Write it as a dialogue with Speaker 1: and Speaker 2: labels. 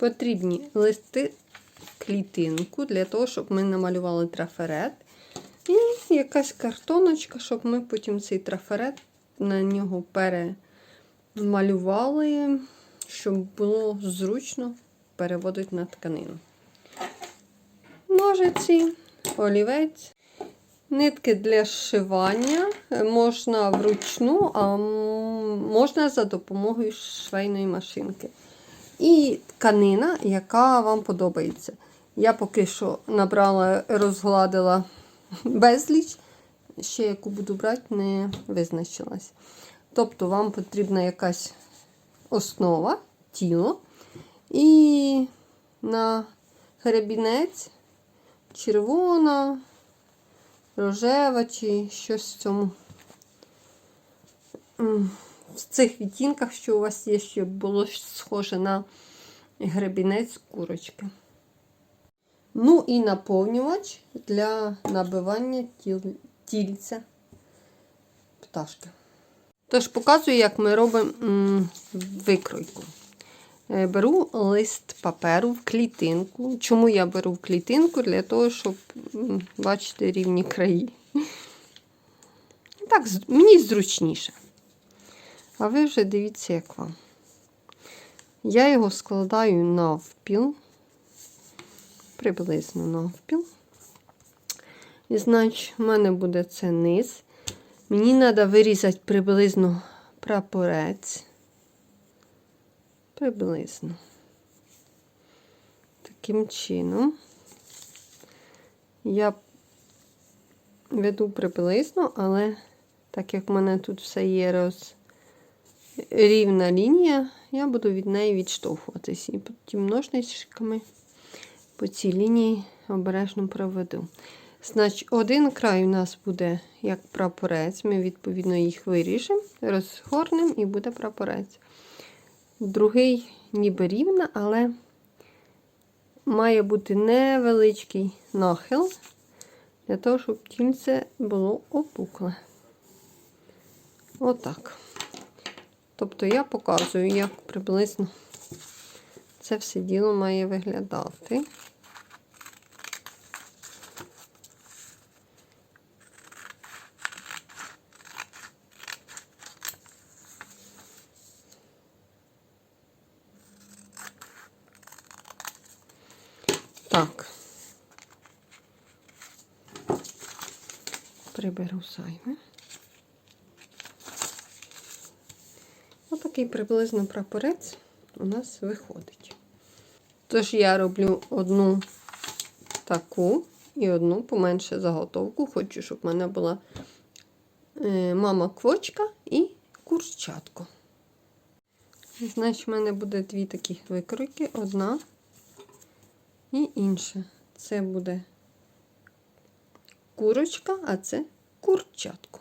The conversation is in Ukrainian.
Speaker 1: потрібні листи клітинку для того, щоб ми намалювали трафарет. І якась картоночка, щоб ми потім цей трафарет на нього перемалювали, щоб було зручно переводити на тканину. Ножиці, олівець. Нитки для зшивання можна вручну, а можна за допомогою швейної машинки. І тканина, яка вам подобається. Я поки що набрала, розгладила безліч, ще яку буду брати, не визначилась. Тобто вам потрібна якась основа, тіло, і на гребінець червона, рожева чи щось в цьому. В цих відтінках, що у вас є, щоб було схоже на гребінець курочки. Ну і наповнювач для набивання тіл... тільця пташки. Тож показую, як ми робимо викройку. Е, Беру лист паперу в клітинку. Чому я беру в клітинку? Для того, щоб бачити рівні краї. Так, мені зручніше. А ви вже дивіться, як вам. Я його складаю навпіл, приблизно навпіл. І значить, в мене буде це низ. Мені треба вирізати приблизно прапорець. Приблизно. Таким чином. Я веду приблизно, але так як в мене тут все є роз... рівна лінія, я буду від неї відштовхуватись. І потім ножничками по цій лінії обережно проведу. Значить, один край у нас буде як прапорець. Ми, відповідно, їх виріжемо, розгорнемо і буде прапорець. Другий ніби рівна, але має бути невеличкий нахил, для того, щоб тільце було опукле. Отак. Тобто я показую, як приблизно це все діло має виглядати. Так. Приберу зайве. Отакий приблизно прапорець у нас виходить. Тож я роблю одну таку і одну поменше заготовку. Хочу, щоб в мене була е, мама квочка і курчатко. Значить, в мене буде дві такі викройки. Одна і інша. Це буде курочка, а це курчатко.